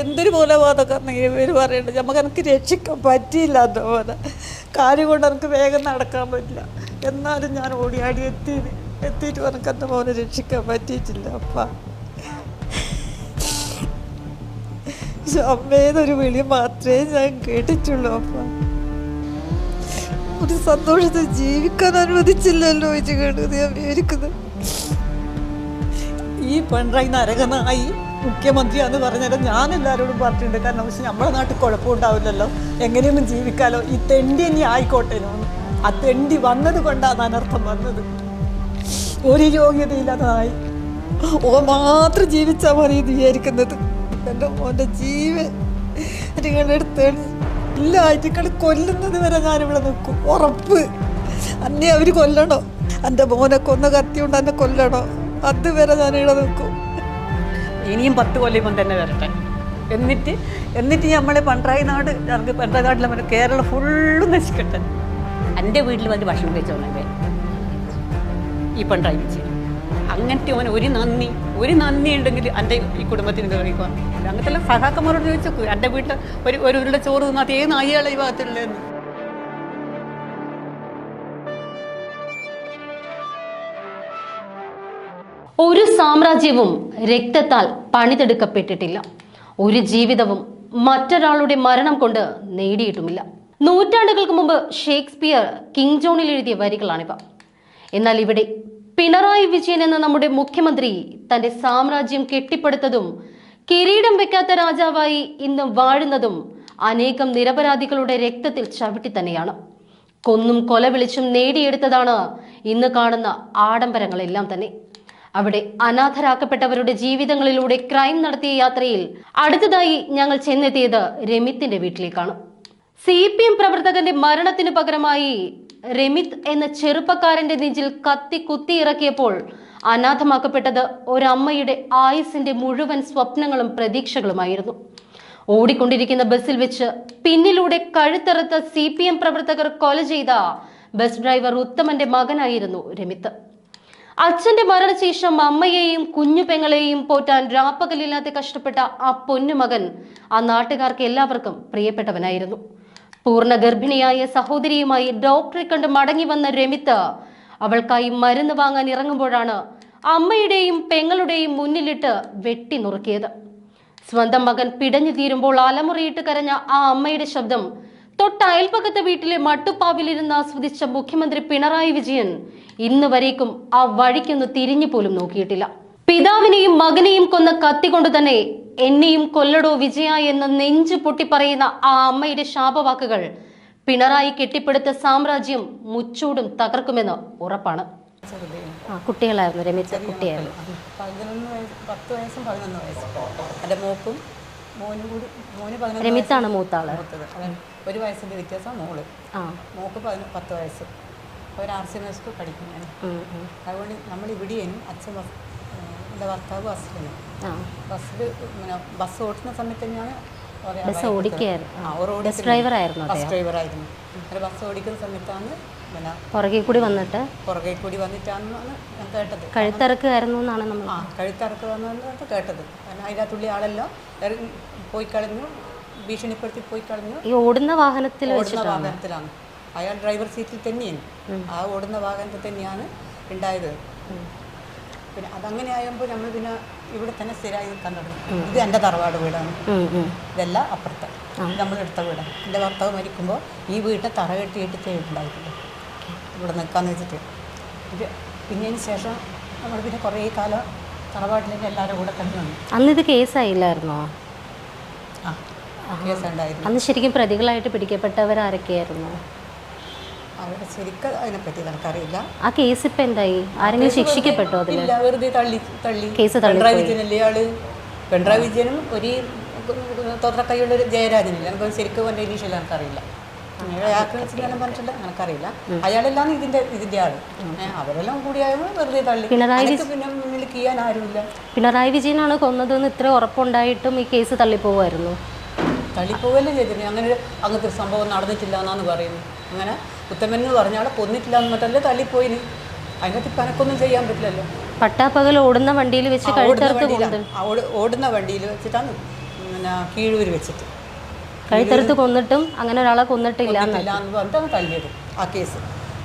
എന്തൊരു കൊലപാതകം ഇവർ പറയുന്നത് നമുക്ക് എനിക്ക് രക്ഷിക്കാൻ പറ്റിയില്ല അതുപോലെ. പോലെ കാര്യം കൊണ്ട് എനിക്ക് വേഗം നടക്കാൻ പറ്റില്ല. എന്നാലും ഞാൻ ഓടിയാടി എത്തി. എത്തിയിട്ട് എനിക്ക് എന്റെ മോനെ രക്ഷിക്കാൻ പറ്റിയിട്ടില്ല അപ്പ. അമ്മേതൊരു വിളി മാത്രമേ ഞാൻ കേട്ടിട്ടുള്ളൂ അപ്പ. ഒരു സന്തോഷത്തിൽ ജീവിക്കാൻ അനുവദിച്ചില്ലല്ലോ ഇത് കേട്ടത് ഞാൻ വിചാരിക്കുന്നത്. ഈ പിണറായി നരകനായി മുഖ്യമന്ത്രിയാന്ന് പറഞ്ഞാൽ ഞാൻ എല്ലാവരോടും പറഞ്ഞിട്ടുണ്ട്. കാരണം പക്ഷെ നമ്മുടെ നാട്ടിൽ കുഴപ്പമുണ്ടാവില്ലല്ലോ. എങ്ങനെയൊന്നും ജീവിക്കാലോ. ഈ തെണ്ടി ഇനി ആയിക്കോട്ടെ. ആ തെണ്ടി വന്നത് കൊണ്ടാണ് അനർത്ഥം വന്നത്. ഒരു യോഗ്യതയില്ലാതായി. ഓ മാത്രം ജീവിച്ചാൽ മതി എന്ന് വിചാരിക്കുന്നത്. എന്റെ മോന്റെ ജീവൻ. നിങ്ങളെടുത്ത് ഇല്ല ആയിട്ട് കൊല്ലുന്നത് വരെ ഞാനിവിടെ നിൽക്കും. ഉറപ്പ്. അന്നെ അവർ കൊല്ലണോ? എന്റെ മോനെ കൊന്ന കത്തി കൊണ്ട് എന്നെ കൊല്ലണോ? അതുവരെ ഞാനിവിടെ നിൽക്കും. ഇനിയും പത്ത് കൊല്ലം തന്നെ വരട്ടെ. എന്നിട്ട് എന്നിട്ട് നമ്മളെ പണ്ടായി നാട് ഞങ്ങൾക്ക് നാട്ടിൽ നമ്മുടെ കേരളം ഫുള്ളും നശിക്കട്ടെ. എന്റെ വീട്ടിൽ വന്ന് ഭക്ഷണം കഴിച്ചോളെ ഈ പണ്ടായി വെച്ച് അങ്ങനത്തെ അവൻ ഒരു നന്ദി ഒരു നന്ദി ഉണ്ടെങ്കിൽ എന്റെ ഈ കുടുംബത്തിന് കഴിക്കുക അങ്ങനത്തെ സഹാക്കന്മാരോട് ചോദിച്ചു എന്റെ വീട്ടിൽ ഒരു ഒരു ചോറ് തിന്നാത്ത ഏത് നായികളെ ഈ ഭാഗത്തുള്ളതെന്ന്. ഒരു സാമ്രാജ്യവും രക്തത്താൽ പണിതെടുക്കപ്പെട്ടിട്ടില്ല. ഒരു ജീവിതവും മറ്റൊരാളുടെ മരണം കൊണ്ട് നേടിയിട്ടുമില്ല. നൂറ്റാണ്ടുകൾക്ക് മുമ്പ് ഷേക്സ്പിയർ കിങ് ജോണിൽ എഴുതിയ വരികളാണിവ. എന്നാൽ ഇവിടെ പിണറായി വിജയൻ എന്ന നമ്മുടെ മുഖ്യമന്ത്രി തന്റെ സാമ്രാജ്യം കെട്ടിപ്പടുത്തതും കിരീടം വെക്കാത്ത രാജാവായി ഇന്ന് വാഴുന്നതും അനേകം നിരപരാധികളുടെ രക്തത്തിൽ ചവിട്ടി തന്നെയാണ്. കൊന്നും കൊല വിളിച്ചും നേടിയെടുത്തതാണ് ഇന്ന് കാണുന്ന ആഡംബരങ്ങളെല്ലാം തന്നെ. അവിടെ അനാഥരാക്കപ്പെട്ടവരുടെ ജീവിതങ്ങളിലൂടെ ക്രൈം നടത്തിയ യാത്രയിൽ അടുത്തതായി ഞങ്ങൾ ചെന്നെത്തിയത് രമിത്തിന്റെ വീട്ടിലേക്കാണ്. സി പി എം പ്രവർത്തകന്റെ മരണത്തിന് പകരമായി രമിത് എന്ന ചെറുപ്പക്കാരന്റെ നെഞ്ചിൽ കത്തി കുത്തി ഇറക്കിയപ്പോൾ അനാഥമാക്കപ്പെട്ടത് ഒരമ്മയുടെ ആയുസിന്റെ മുഴുവൻ സ്വപ്നങ്ങളും പ്രതീക്ഷകളുമായിരുന്നു. ഓടിക്കൊണ്ടിരിക്കുന്ന ബസ്സിൽ വെച്ച് പിന്നിലൂടെ കഴുത്തറുത്ത സി പി എം പ്രവർത്തകർ കൊല ചെയ്ത ബസ് ഡ്രൈവർ ഉത്തമന്റെ മകനായിരുന്നു രമിത്ത് അച്ഛന്റെ മരണശേഷം അമ്മയെയും കുഞ്ഞു പെങ്ങളെയും പോറ്റാൻ രാപ്പകലില്ലാതെ കഷ്ടപ്പെട്ട ആ പൊന്നുമകൻ ആ നാട്ടുകാർക്ക് എല്ലാവർക്കും പ്രിയപ്പെട്ടവനായിരുന്നു. പൂർണ ഗർഭിണിയായ സഹോദരിയുമായി ഡോക്ടറെ കണ്ട് മടങ്ങി വന്ന രമിത്ത് അവൾക്കായി മരുന്ന് വാങ്ങാൻ ഇറങ്ങുമ്പോഴാണ് അമ്മയുടെയും പെങ്ങളുടെയും മുന്നിലിട്ട് വെട്ടി നുറുക്കിയത്. സ്വന്തം മകൻ പിടഞ്ഞു തീരുമ്പോൾ അലമുറിയിട്ട് കരഞ്ഞ ആ അമ്മയുടെ ശബ്ദം തൊട്ട അയൽപ്പക്കത്തെ വീട്ടിലെ മട്ടുപ്പാവിലിരുന്ന് ആസ്വദിച്ച മുഖ്യമന്ത്രി പിണറായി വിജയൻ ഇന്ന് വരേക്കും ആ വഴിക്കൊന്ന് തിരിഞ്ഞു പോലും നോക്കിയിട്ടില്ല. പിതാവിനെയും മകനെയും കൊന്ന കത്തി കൊണ്ട് തന്നെ എന്നെയും കൊല്ലടോ വിജയ എന്ന് നെഞ്ചു പൊട്ടി പറയുന്ന ആ അമ്മയുടെ ശാപവാക്കുകൾ പിണറായി കെട്ടിപ്പടുത്ത സാമ്രാജ്യം മുച്ചൂടും തകർക്കുമെന്ന് ഉറപ്പാണ്. ആ കുട്ടികളായിരുന്നു രമിച്ച കുട്ടിയായിരുന്നു. പതിനൊന്ന് വയസ്സ് പത്ത് വയസ്സും പതിനൊന്ന് വയസ്സും. എന്റെ മോക്കും മോനും കൂടി മോന് പതിനൊന്ന് രമിത്താണ് മൂത്താൾ. മൂത്തത്. അവൻ ഒരു വയസ്സിന്റെ വ്യത്യാസം മോൾ. ആ. മോക്ക് പതിന പത്ത് വയസ്സ്. അവർ ആർ സി ഉം, ഉം. അതുകൊണ്ട് നമ്മൾ ഇവിടെയും അച്ഛൻ ബസ് എന്റെ ഭർത്താവ് ബസ്സിലാണ്. ആ. ബസ്സിൽ പിന്നെ ബസ് ഓടുന്ന സമയത്ത് തന്നെയാണ് ബസ് ഓടിക്കുകയായിരുന്നു. ബസ് ആയിരുന്നു ബസ് ഡ്രൈവറായിരുന്നു. അങ്ങനെ ബസ് ഓടിക്കുന്ന സമയത്താണ് പിന്നെ പുറകെ കൂടി വന്നിട്ട് പുറകെ കൂടി വന്നിട്ടാണെന്നാണ് ഞാൻ കേട്ടത്. കഴുത്തിറക്കുമായിരുന്നു എന്നാണ് നമ്മൾ ആ കഴുത്തിറക്കുകയെന്നാണ് കേട്ടത്. കാരണം അതിനകത്തുള്ളി ആളല്ലോ. ഇറങ്ങി പോയി കളഞ്ഞു ഭീഷണിപ്പെടുത്തി പോയി കളഞ്ഞു. ഈ ഓടുന്ന വാഹനത്തിൽ ഓടുന്ന വെച്ചിട്ടാണ്. വാഹനത്തിലാണ്. അയാൾ ഡ്രൈവർ സീറ്റിൽ തന്നെയാണ്. ആ ഓടുന്ന വാഹനത്തിൽ തന്നെയാണ് ഉണ്ടായത്. പിന്നെ അതങ്ങനെ ആയപ്പോൾ നമ്മൾ പിന്നെ ഇവിടെ തന്നെ സ്ഥിരമായി നിൽക്കാൻ തുടങ്ങി. ഇത് എന്റെ തറവാട് വീടാണ്. ഉം, ഉം. ഇതെല്ലാം അപ്പുറത്തെ. നമ്മളെടുത്ത വീടാണ്. എന്റെ ഭർത്താവ് മരിക്കുമ്പോൾ ഈ വീട്ടിൽ തറ കെട്ടിയിട്ട് ഉണ്ടായിട്ടുള്ളൂ ഇവിടെ നിൽക്കാമെന്ന് വെച്ചിട്ട് ഇത് പിന്നതിന് ശേഷം നമ്മൾ പിന്നെ കുറേ കാലം തറവാട്ടിലേക്ക് എല്ലാവരും കൂടെ തന്നെ വന്നു അന്ന് ഇത് കേസായില്ലായിരുന്നോ ആ കേസുണ്ടായിരുന്നു അന്ന് ശരിക്കും പ്രതികളായിട്ട് പിടിക്കപ്പെട്ടവർ ആരൊക്കെയായിരുന്നു അവിടെ ശരിക്കും അതിനെപ്പറ്റി നമുക്കറിയില്ല ആ കേസ് ഇപ്പൊ എന്തായി ആരെങ്കിലും ശിക്ഷിക്കപ്പെട്ടോ അതിൽ വെറുതെ തള്ളി തള്ളി കേസ് പിണറായി വിജയനല്ലേ ആൾ പിണറായി വിജയനും ഒരു തൊത്രക്കൈയുള്ള ഒരു ജയരാജനില്ല എനിക്ക് ശരിക്കും ഇനീഷ്യൽ എനിക്കറിയില്ല അയാൾക്ക് പറഞ്ഞിട്ടുണ്ട് എനിക്കറിയില്ല അയാളെല്ലാം ഇതിന്റെ ഇതിന്റെ ആൾ. അവരെല്ലാം വെറുതെ തള്ളി. പിണറായി പിന്നെ മുന്നിൽ ചെയ്യാൻ ആരുമില്ല. പിണറായി വിജയനാണ് കൊന്നതെന്ന് ഇത്ര ഉറപ്പുണ്ടായിട്ടും ഈ കേസ് തള്ളിപ്പോവായിരുന്നു തള്ളിപ്പോവല്ലേ ചേച്ചി അങ്ങനെ അങ്ങനത്തെ ഒരു സംഭവം നടന്നിട്ടില്ല എന്നാണ് പറയുന്നു അങ്ങനെ ഉത്തമൻ എന്ന് പറഞ്ഞാൽ കൊന്നിട്ടില്ല എന്ന് മറ്റല്ലേ തള്ളിപ്പോയിന് അതിനകത്ത് ഇപ്പം എനക്കൊന്നും ചെയ്യാൻ പറ്റില്ലല്ലോ. പട്ടാപ്പകൽ ഓടുന്ന വണ്ടിയിൽ വെച്ച് ഓടുന്ന വണ്ടിയിൽ വെച്ചിട്ടാണ് പിന്നെ കീഴൂര് വെച്ചിട്ട്. കഴുത്തറുത്ത് കൊന്നിട്ടും അങ്ങനെ ഒരാളെ കൊന്നിട്ടില്ല എന്ന് തല്ലിയത് ആ കേസ്.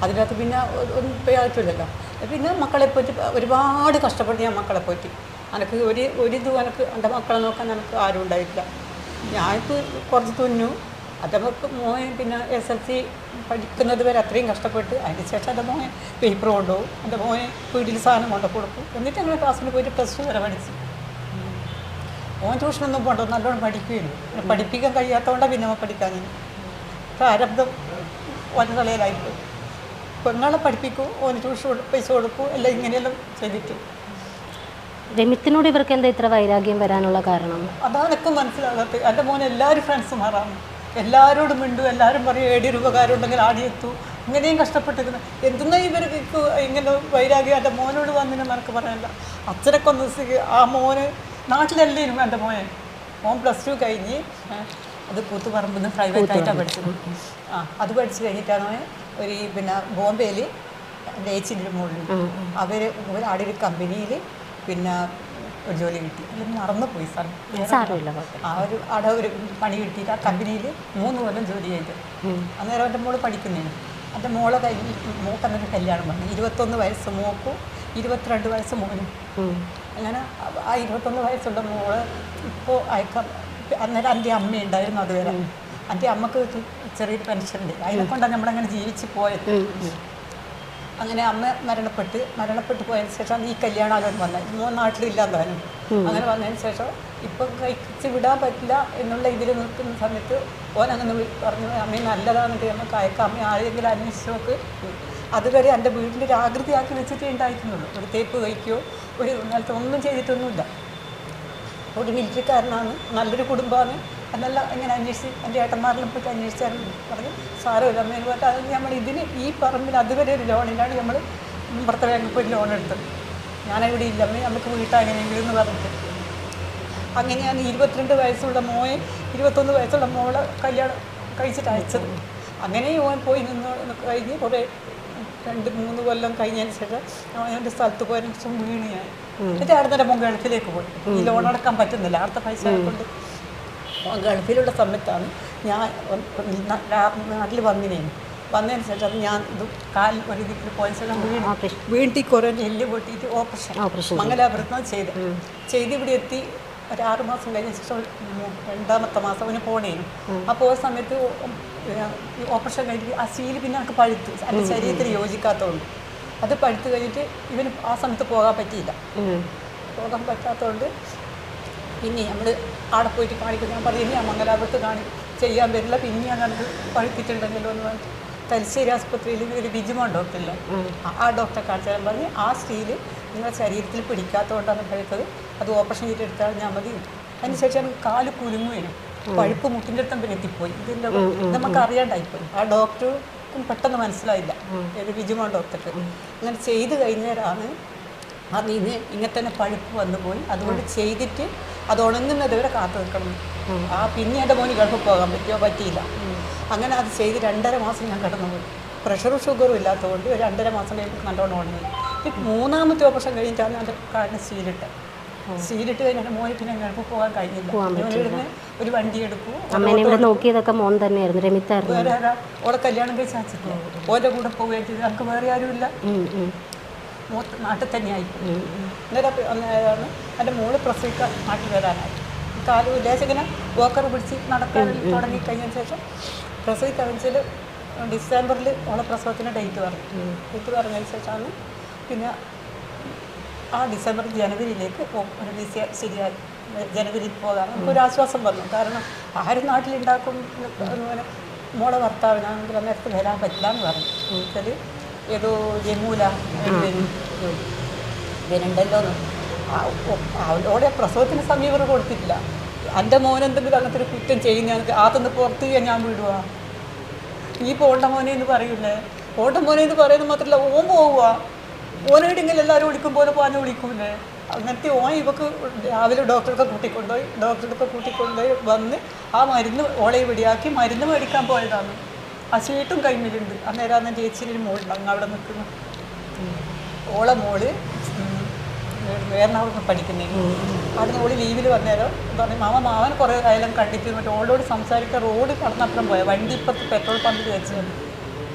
അതിനകത്ത് പിന്നെ ഒരു പ്രയാസമില്ലല്ലോ പിന്നെ മക്കളെ പറ്റി ഒരുപാട് കഷ്ടപ്പെട്ട് ഞാൻ മക്കളെ പറ്റി. എനിക്ക് ഒരു ഒരു ഇതും എനിക്ക് എന്റെ മക്കളെ നോക്കാൻ എനിക്ക് ആരും ഉണ്ടായിട്ടില്ല. ഞാനിപ്പോൾ കുറച്ച് തുന്നു. മക്കൾ മോൻ പിന്നെ എസ് എൽ സി പഠിക്കുന്നത് വരെ അത്രയും കഷ്ടപ്പെട്ട് അതിന് ശേഷം എന്റെ മോനെ പേപ്പർ കൊണ്ടുപോകും. എന്റെ മോനെ വീട്ടിൽ സാധനം കൊണ്ടു കൊടുക്കും. എന്നിട്ട് ഞങ്ങൾ ക്ലാസ്സിൽ പോയിട്ട് പ്ലസ് ടു വരെ പഠിച്ചു. ഓൻ ട്യൂഷനൊന്നും പോകണ്ട നല്ലോണം പഠിക്കുകയുള്ളൂ പിന്നെ പഠിപ്പിക്കാൻ കഴിയാത്തതുകൊണ്ടാണ് പിന്നെ അവൻ പഠിക്കാൻ പ്രാരബ്ധം ഓന്റെ തലയിലായിപ്പോയി. പെങ്ങളെ പഠിപ്പിക്കും ഓന് ട്യൂഷൻ പൈസ കൊടുക്കും എല്ലാം ഇങ്ങനെയെല്ലാം ചെയ്തിട്ട്. രമിത്തിനോട് ഇവർക്ക് എന്താ ഇത്ര വൈരാഗ്യം വരാനുള്ള കാരണം? അതാണ് എനിക്ക് മനസ്സിലാകാത്തത്. എന്റെ മോൻ എല്ലാവരും ഫ്രണ്ട്സുമാരാണ് എല്ലാവരോടും മിണ്ടും എല്ലാവരും പറയും ഏടിയൊരു ഉപകാരം ഉണ്ടെങ്കിൽ ആടിയെത്തു. ഇങ്ങനെയും കഷ്ടപ്പെട്ടിരുന്നു എന്തെന്നാ ഇവർക്ക് ഇങ്ങനെ വൈരാഗ്യം? എന്റെ മോനോട് വന്നിന് എനിക്ക് പറയാനില്ല അച്ഛനൊക്കെ ഒന്ന് ആ മോന് നാട്ടിലല്ലേനും എന്റെ മോനെ മോൻ പ്ലസ് ടു കഴിഞ്ഞ് അത് കൂത്തുപറമ്പിൽ നിന്ന് പ്രൈവറ്റ് ആയിട്ടാണ് പഠിച്ചത്. ആ അത് പഠിച്ചു കഴിഞ്ഞിട്ടാണ് ഒരു പിന്നെ ബോംബെയിൽ എന്റെ ഏച്ചിന്റെ മുകളിൽ അവർ അവിടെ ഒരു കമ്പനിയിൽ പിന്നെ ഒരു ജോലി കിട്ടി. അത് മറന്നുപോയി സാർ. സാരമില്ല കുഴപ്പമില്ല. ആ ഒരു അവിടെ ഒരു പണി കിട്ടിയിട്ട് ആ കമ്പനിയിൽ മൂന്ന് കൊല്ലം ജോലി ചെയ്ത്. അന്നേരം എന്റെ മോൾ പഠിക്കുന്നതിന് എന്റെ മോളെ കഴിഞ്ഞ് മോക്ക് അന്നൊരു കല്യാണം വന്നു. ഇരുപത്തൊന്ന് വയസ്സ് മോക്കും ഇരുപത്തിരണ്ട് വയസ്സ് മോനും. അങ്ങനെ ആ- ഇരുപത്തൊന്ന് വയസ്സുള്ള മോൾ ഇപ്പോൾ അയക്കാം അന്നേരം എന്റെ അമ്മ ഉണ്ടായിരുന്നു അതുവരെ. എന്റെ അമ്മയ്ക്ക് ചെറിയൊരു പെൻഷൻ ഉണ്ട്. അതിനെ കൊണ്ടാണ് നമ്മളങ്ങനെ ജീവിച്ച് പോയത്. അങ്ങനെ അമ്മ മരണപ്പെട്ട് മരണപ്പെട്ട് പോയതിന് ശേഷം ഈ കല്യാണാലോചന വന്നത് മോൻ നാട്ടിലില്ലാതാനും അങ്ങനെ വന്നതിന് ശേഷം ഇപ്പം കഴിച്ച് വിടാൻ പറ്റില്ല എന്നുള്ള ഇതിൽ നിൽക്കുന്ന സമയത്ത് ഓൻ അങ്ങനെ പറഞ്ഞു അമ്മ നല്ലതാണെന്ന് നമുക്ക് അയക്കാം. അമ്മ ആരെങ്കിലും അന്വേഷിച്ച് നോക്ക്. അതുവരെ എന്റെ വീടിന്റെ ഒരു ആകൃതിയാക്കി വെച്ചിട്ടേ ഉണ്ടായിരുന്നുള്ളൂ ഒരു തേപ്പ് കഴിക്കുകയോ ഒരു നിലത്ത് ഒന്നും ചെയ്തിട്ടൊന്നുമില്ല. ഒരു മിലിറ്ററിക്കാരനാണ് നല്ലൊരു കുടുംബമാണ്. എന്നല്ല ഇങ്ങനെ അന്വേഷിച്ച് എന്റെ ഏട്ടന്മാരിലും പോയിട്ട് അന്വേഷിച്ചാലും പറഞ്ഞു സാരമില്ല അമ്മേന്ന് പറഞ്ഞാൽ അത് നമ്മൾ ഇതിന് ഈ പറമ്പിൽ അതുവരെ ഒരു ലോണിലാണ് നമ്മൾ ഭർത്ത ബാങ്കിൽ പോയി ലോൺ എടുത്തത്. ഞാനിവിടെ ഇല്ല അമ്മേ നമുക്ക് വീട്ടാ എങ്ങനെയെങ്കിലും എന്ന് പറഞ്ഞിട്ട്. അങ്ങനെയാണ് ഇരുപത്തിരണ്ട് വയസ്സുള്ള മോയെ ഇരുപത്തൊന്ന് വയസ്സുള്ള മോളെ കല്യാണം കഴിച്ചിട്ട് അയച്ചത്. അങ്ങനെ പോയി നിന്ന് കഴിഞ്ഞ് കുറേ രണ്ട് മൂന്ന് കൊല്ലം കഴിഞ്ഞതിന് ശേഷം അവന്റെ സ്ഥലത്ത് പോയതിനു ശേഷം വീണ് ഞാൻ എന്നിട്ട് അവിടെ തന്നെ മോൻ ഗൾഫിലേക്ക് പോയി. ഈ ലോൺ അടക്കാൻ പറ്റുന്നില്ല. അടുത്ത പൈസ കൊണ്ട് ഗൾഫിലുള്ള സമയത്താണ് ഞാൻ നാട്ടിൽ വന്നിനേന് വന്നതിന് ശേഷം ഞാൻ ഇത് കാൽ ഒരു ഇതിൽ ശേഷം വീണ് വീണ്ടി കുറേ എല്ല് പൊട്ടിയിട്ട് ഓപ്പറേഷൻ. മംഗലാപുരത്ത് ചെയ്ത്. ചെയ്ത് ഇവിടെ എത്തി. ഒരു ആറ് മാസം കഴിഞ്ഞ ശേഷം രണ്ടാമത്തെ മാസം അവന് പോണേനും ആ പോയ സമയത്ത് ഓപ്പറേഷൻ കഴിഞ്ഞിട്ട് ആ സീൽ പിന്നെ എനിക്ക് പഴുത്ത്. അതിന്റെ ശരീരത്തിന് യോജിക്കാത്തതുകൊണ്ട്. അത് പഴുത്ത് കഴിഞ്ഞിട്ട് ഇവന് ആ സമയത്ത് പോകാൻ പറ്റിയില്ല. പോകാൻ പറ്റാത്തതുകൊണ്ട് പിന്നെ നമ്മൾ അവിടെ പോയിട്ട് കാണിക്കും. ഞാൻ പറഞ്ഞു ഇനി ആ മംഗലാപുരത്ത് കാണി ചെയ്യാൻ വരില്ല പിന്നെ അങ്ങനെ പഴുത്തിട്ടുണ്ടെങ്കിലോ എന്ന് പറഞ്ഞിട്ട് തലശ്ശേരി ആസ്പത്രിയിൽ ഒരു ബിജുമോൻ ഡോക്ടറില്ല. ആ- ആ ഡോക്ടറെ കാണിച്ചാൽ പറഞ്ഞ് ആ സ്റ്റീൽ നിങ്ങളുടെ ശരീരത്തിൽ പിടിക്കാത്തതുകൊണ്ടാണ് പഴുത്തത്. അത് ഓപ്പറേഷൻ ചെയ്തിട്ട് ചെയ്തെടുത്താൽ ഞാൻ മതി. അതിനുശേഷം കാൽ കുലുങ്ങുവേനും പഴുപ്പ് മുട്ടിന്റെ അടുത്തും പിന്നെ എത്തിപ്പോയി. ഇതിന്റെ നമുക്ക് അറിയാണ്ടായിപ്പോയി. ആ ഡോക്ടർക്കും പെട്ടെന്ന് മനസ്സിലായില്ല. ഒരു വിജുമാണ് ഡോക്ടർക്ക്. അങ്ങനെ ചെയ്ത് കഴിഞ്ഞാലാണ് അത് ഇത് ഇങ്ങനെ തന്നെ പഴുപ്പ് വന്നു പോയി. അതുകൊണ്ട് ചെയ്തിട്ട് അത് ഉണങ്ങുന്നത് വരെ കാത്തു നിൽക്കണം. ആ പിന്നെ എന്റെ മോന് ഗൾഫിൽ പോകാൻ പറ്റിയോ? പറ്റിയില്ല. അങ്ങനെ അത് ചെയ്ത് രണ്ടര മാസം ഞാൻ കിടന്നു പോയി പ്രഷറും ഷുഗറും ഇല്ലാത്തതുകൊണ്ട് ഒരു രണ്ടര മാസം കഴിയുമ്പോൾ നല്ലോണം ഉണങ്ങി. മൂന്നാമത്തെ ഓപ്പറേഷൻ കഴിഞ്ഞിട്ടാണ് എന്റെ കാലിന് സീലിട്ട് സീലിട്ട് കഴിഞ്ഞാൽ മോന് പിന്നെ ഗൾഫിൽ പോകാൻ കഴിഞ്ഞില്ല ഇവന് ഇവിടുന്ന് ഒരു വണ്ടി എടുക്കും. അമ്മേനെ ഇവിടെ നോക്കിയതൊക്കെ മോൻ തന്നെയായിരുന്നു രമിത്തായിരുന്നു. വേറെ ആരാ? ഓളെ കല്യാണം കഴിച്ച് ഓന്റെ കൂടെ പോവുകയും ചെയ്തു നമുക്ക് വേറെ ആരുമില്ല. മൂത്ത് നാട്ടിൽ തന്നെയായി അന്നേരം അന്നേരമാണ് എന്റെ മോൾ പ്രസവിക്കാൻ നാട്ടിൽ വരാനായി. കാലും ലേശങ്ങനെ വോക്കർ പിടിച്ച് നടക്കാൻ തുടങ്ങി കഴിഞ്ഞതിന് ശേഷം പ്രസവിക്കാൻ വെച്ചാൽ ഡിസംബറിൽ ഓളെ പ്രസവത്തിന് ഡേറ്റ് പറഞ്ഞു. ഡേറ്റ് പറഞ്ഞതിന് ശേഷമാണ് പിന്നെ ആ ഡിസംബർ ജനുവരിയിലേക്ക് ഒരു വിസ ശരിയായി ജനുവരിയിൽ പോകാൻ. നമുക്കൊരു ആശ്വാസം വന്നു. കാരണം ആരും നാട്ടിലുണ്ടാക്കും അങ്ങനെ മോളെ ഭർത്താവിനാണെങ്കിൽ അന്നേരത്ത് വരാൻ പറ്റില്ല എന്ന് പറഞ്ഞു. എന്നുവെച്ചാൽ ഏതോ ജമൂല വരുന്നുണ്ടല്ലോ അവളോടെ പ്രസവത്തിന് സമീപനം കൊടുത്തിട്ടില്ല. എന്റെ മോൻ എന്തെങ്കിലും അങ്ങനത്തെ ഒരു കുറ്റം ചെയ്യുന്ന ആത്തുനിന്ന് പുറത്ത് ഞാൻ വിടുക ഈ പോണ്ട മോനെ എന്ന് പറയൂലേ പോണ്ട മോനെ എന്ന് പറയുന്നത് മാത്രമല്ല ഓം പോവുക ഓനെവിടെയെങ്കിലും എല്ലാവരും വിളിക്കും പോലെ പോകാൻ അങ്ങനത്തെ ഓൻ ഇവക്ക് രാവിലെ ഡോക്ടർക്ക് കൂട്ടിക്കൊണ്ടുപോയി ഡോക്ടർക്ക് കൂട്ടിക്കൊണ്ടുപോയി വന്ന് ആ മരുന്ന് ഓളെ ഇവിടെയാക്കി മരുന്ന് മേടിക്കാൻ പോയതാണ്. ആ ചീട്ടും കൈമിലുണ്ട്. അന്നേരം അന്ന് ചേച്ചിയുടെ മോളുണ്ട് അങ്ങ് അവിടെ നിൽക്കുന്നു. ഓളെ മോൾ എറണാകുളത്ത് പഠിക്കുന്നേ അവിടുന്ന് ഓൾ ലീവിൽ വന്നേരം പറഞ്ഞു മാമ മാവൻ കുറേ കാലം കണ്ടിട്ട് മറ്റേ ഓളോട് സംസാരിക്കാൻ റോഡ് കടന്നപ്പുറം പോയ വണ്ടി ഇപ്പത്ത് പെട്രോൾ പമ്പിൽ വെച്ച്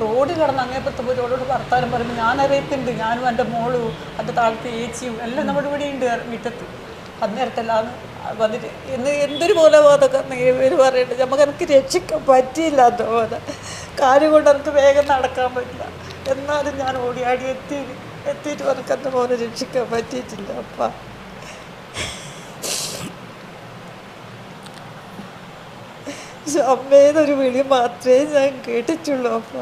റോഡ് കടന്ന് അങ്ങേപ്പുറത്ത് പോയി ഓളോട് വർത്താനം പറയുമ്പോൾ ഞാൻ അറിയത്തുണ്ട് ഞാനും എന്റെ മോളും എന്റെ താഴത്തെ ഏച്ചിയും എല്ലാം നമ്മുടെ ഇവിടെ ഉണ്ട് വീട്ടത്ത് അന്നേരത്തെല്ലാം വന്നിട്ട് എന്ന് എന്തൊരു അതൊക്കെ ഇവർ പറയുന്നുണ്ട് നമുക്ക് എനിക്ക് രക്ഷിക്കാൻ പറ്റിയില്ല എന്തോ പോലെ കാര്യം കൊണ്ട് എനിക്ക് വേഗം നടക്കാൻ പറ്റില്ല. എന്നാലും ഞാൻ ഓടിയാടി എത്തി എത്തിയിട്ട് എനിക്ക് എന്റെ മോനെ രക്ഷിക്കാൻ പറ്റിയിട്ടില്ല അപ്പ. അമ്മേന്നൊരു വിളി മാത്രമേ ഞാൻ കേട്ടിട്ടുള്ളൂ അപ്പ.